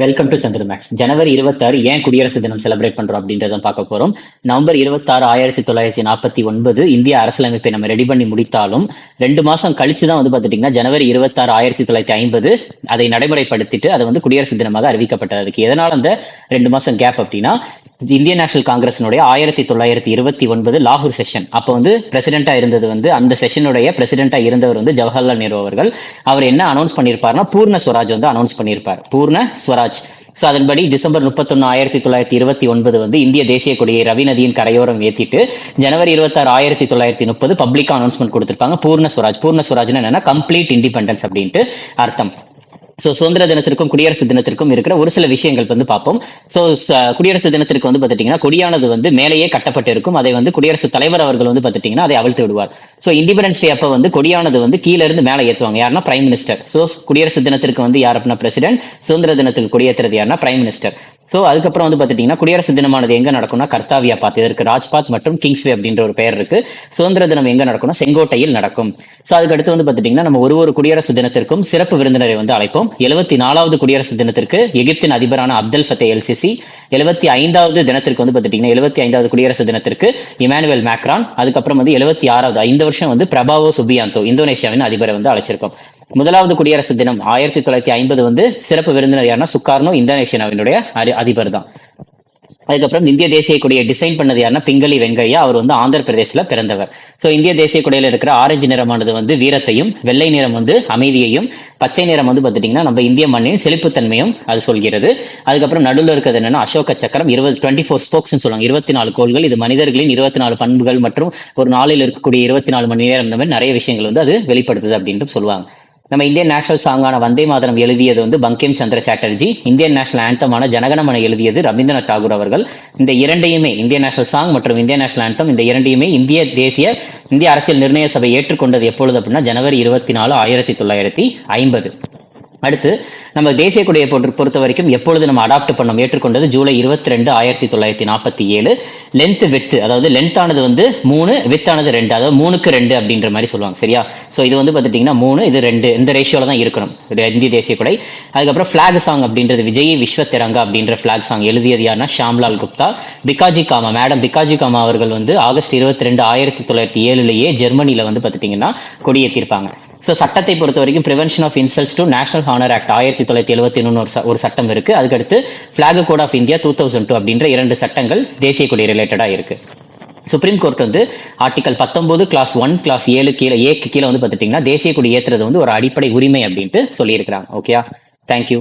Welcome to Chandra maths ஜனவரி இருபத்தாறு ஏன் குடியரசு தினம் செலிப்ரேட் பண்றோம் அப்படின்றத பார்க்க போறோம். நவம்பர் இருபத்தாறு ஆயிரத்தி தொள்ளாயிரத்தி நாற்பத்தி ஒன்பது இந்திய அரசியலமைப்பை நம்ம ரெடி பண்ணி முடித்தாலும் ரெண்டு மாசம் கழிச்சு தான் வந்து பாத்துட்டீங்கன்னா ஜனவரி இருபத்தாறு ஆயிரத்தி தொள்ளாயிரத்தி ஐம்பது அதை நடைமுறைப்படுத்திட்டு அது வந்து குடியரசு தினமாக அறிவிக்கப்பட்டது. அதுக்கு எதனால அந்த ரெண்டு மாசம் கேப் அப்படின்னா இந்தியன் நேஷனல் காங்கிரஸினுடைய ஆயிரத்தி தொள்ளாயிரத்தி இருபத்தி ஒன்பது லாகூர் செஷன். அப்போ வந்து பிரசிடென்டா இருந்தது வந்து அந்த செஷனுடைய பிரசிடென்டா இருந்தவர் வந்து ஜவஹர்லால் நேரு அவர்கள். அவர் என்ன அனௌன்ஸ் பண்ணியிருப்பார்னா பூர்ண ஸ்வராஜ் வந்து அனௌன்ஸ் பண்ணியிருப்பார் பூர்ண ஸ்வராஜ். ஸோ அதன்படி டிசம்பர் முப்பத்தொன்னு ஆயிரத்தி தொள்ளாயிரத்தி இருபத்தி ஒன்பது வந்து இந்திய தேசிய கொடியை ரவி நதியின் கரையோரம் ஏற்றிட்டு ஜனவரி இருபத்தாறு ஆயிரத்தி தொள்ளாயிரத்தி முப்பது பப்ளிக் அனௌன்ஸ்மெண்ட் கொடுத்திருப்பாங்க. பூர்ண ஸ்வராஜ். பூர்ண ஸ்வராஜ்னு என்னன்னா கம்ப்ளீட் இண்டிபெண்டன்ஸ் அப்படின்ட்டு அர்த்தம். ஸோ சுதந்திர தினத்திற்கும் குடியரசு தினத்திற்கும் இருக்கிற ஒரு சில விஷயங்கள் வந்து பார்ப்போம். ஸோ குடியரசு தினத்திற்கு வந்து பார்த்துட்டிங்கன்னா கொடியானது வந்து மேலேயே கட்டப்பட்டு இருக்கும் அதை வந்து குடியரசுத் தலைவர் அவர்கள் வந்து பார்த்துட்டிங்கன்னா அதை அவிழ்த்து விடுவார். ஸோ இண்டிபெண்டன்ஸ் டே அப்போ வந்து கொடியானது வந்து கீழே இருந்து மேலே ஏற்றுவாங்க யாருன்னா பிரைம் மினிஸ்டர் ஸோ குடியரசு தினத்திற்கு வந்து யார் அப்படின்னா பிரசிடென்ட் சுதந்திர தினத்துக்கு கொடியேற்றுறது யாருன்னா பிரைம் மினிஸ்டர் ஸோ அதுக்கப்புறம் வந்து பார்த்துட்டிங்கன்னா குடியரசு தினமானது எங்கே நடக்கும்னா கர்த்தாவியா பார்த்து இதற்கு ராஜ்பாத் மற்றும் கிங்ஸ்வே அப்படின்ற ஒரு பெயர் இருக்கு. சுதந்திர தினம் எங்கே நடக்கும்னா செங்கோட்டையில் நடக்கும். ஸோ அதுக்கு அடுத்து வந்து பார்த்துட்டிங்கன்னா நம்ம ஒரு ஒரு குடியரசு தினத்திற்கும் சிறப்பு விருந்தினரை வந்து அழைப்போம். எழுபத்தி நாலாவது குடியரசு தினத்திற்கு எகிப்தின் அதிபரான அப்தல் ஃபத்தே எல்சிசி. எழுபத்தி ஐந்தாவது தினத்திற்கு வந்து பார்த்துட்டிங்கன்னா எழுபத்தி ஐந்தாவது குடியரசு தினத்திற்கு இமானுவேல் மேக்ரான். அதுக்கப்புறம் வந்து எழுபத்தி ஆறாவது ஐந்து வருஷம் வந்து பிரபாவோ சுபியாந்தோ இந்தோனேஷியாவின் அதிபரை வந்து அழைச்சிருக்கோம். முதலாவது குடியரசு தினம் ஆயிரத்தி தொள்ளாயிரத்தி ஐம்பது வந்து சிறப்பு விருந்தினர் யாருன்னா சுக்கார்னோ இந்தோனேஷியாவினுடைய அதிபர் தான் அதுக்கப்புறம் இந்திய தேசிய கொடியை டிசைன் பண்ணது யாருன்னா பிங்களி வெங்கையா. அவர் வந்து ஆந்திர பிரதேசில் பிறந்தவர். ஸோ இந்திய தேசிய கொடியில் இருக்கிற ஆரஞ்சு நிறமானது வந்து வீரத்தையும் வெள்ளை நிறம் வந்து அமைதியையும் பச்சை நிறம் வந்து பார்த்துட்டிங்கன்னா நம்ம இந்திய மண்ணின் செழிப்புத்தன்மையும் அது சொல்கிறது. அதுக்கப்புறம் நடுவில் இருக்கிறது என்னன்னா அசோக சக்கரம். இருபது டுவெண்ட்டி ஃபோர் ஸ்போக்ஸ்னு சொல்லுவாங்க. இருபத்தி நாலு கோள்கள். இது மனிதர்களின் இருபத்தி நாலு பண்புகள் மற்றும் ஒரு நாளில் இருக்கக்கூடிய இருபத்தி நாலு மணி நேரம் இந்த மாதிரி நிறைய விஷயங்கள் வந்து அது வெளிப்படுத்துது அப்படின்ட்டு சொல்லுவாங்க. நம்ம இந்தியன் நேஷனல் சாங்கான வந்தே மாதரம் எழுதியது வந்து பங்கிம் சந்திர சாட்டர்ஜி இந்தியன் நேஷனல் ஆந்தமான ஜனகணமன எழுதியது ரவீந்திரநாத் தாகூர் அவர்கள். இந்த இரண்டையுமே இந்தியன் நேஷனல் சாங் மற்றும் இந்தியன் நேஷனல் ஆந்தம் இந்த இரண்டையுமே இந்திய தேசிய இந்திய அரசியல் நிர்ணய சபை ஏற்றுக்கொண்டது எப்பொழுது அப்படின்னா ஜனவரி இருபத்தி நாலு ஆயிரத்தி தொள்ளாயிரத்தி ஐம்பது. அடுத்து நம்ம தேசிய கொடியை பொறுத்த பொறுத்த வரைக்கும் எப்பொழுது நம்ம அடாப்ட் பண்ணோம்? ஏற்றுக்கொண்டது ஜூலை இருபத்தி ரெண்டு ஆயிரத்தி தொள்ளாயிரத்தி நாற்பத்தி ஏழு. லென்த் வித் அதாவது லென்த் ஆனது வந்து மூணு வித் ஆனது ரெண்டு. அதாவது மூணுக்கு ரெண்டு அப்படின்ற மாதிரி சொல்லுவாங்க சரியா? ஸோ இது வந்து பார்த்துட்டிங்கன்னா மூணு இது ரெண்டு. இந்த ரேஷியோல தான் இருக்கணும். இந்திய தேசிய கொடை. அதுக்கப்புறம் ஃபிளாக் சாங் அப்படின்றது விஜய் விஸ்வ திரங்கா அப்படின்ற ஃபிளாக் சாங் எழுதியது யாருன்னா ஷாம்லால் குப்தா. பிகாஜி காமா மேடம் பிகாஜி காமா அவர்கள் வந்து ஆகஸ்ட் இருபத்தி ரெண்டு ஆயிரத்தி தொள்ளாயிரத்தி ஏழுலேயே ஜெர்மனியில் வந்து பார்த்துட்டிங்கன்னா கொடியேற்றிருப்பாங்க ஸோ சட்டத்தை பொறுத்த வரைக்கும் prevention of insults to national honour act ஆயிரத்தி தொள்ளாயிரத்தி எழுபத்தி ஒன்று ஒரு சட்டம் இருக்கு. அதுக்கடுத்து flag code of India two thousand two அப்படின்ற இரண்டு சட்டங்கள் தேசிய கொடி ரிலேட்டடாக இருக்கு. சுப்ரீம் கோர்ட் வந்து ஆர்டிகல் பத்தொன்பது கிளாஸ் ஒன் கிளாஸ் ஏழு கீழே ஏக்கு கீழே வந்து பார்த்துட்டிங்கன்னா தேசிய கொடி ஏற்றுறது வந்து ஒரு அடிப்படை உரிமை அப்படின்ட்டு சொல்லியிருக்கிறாங்க. Okay thank you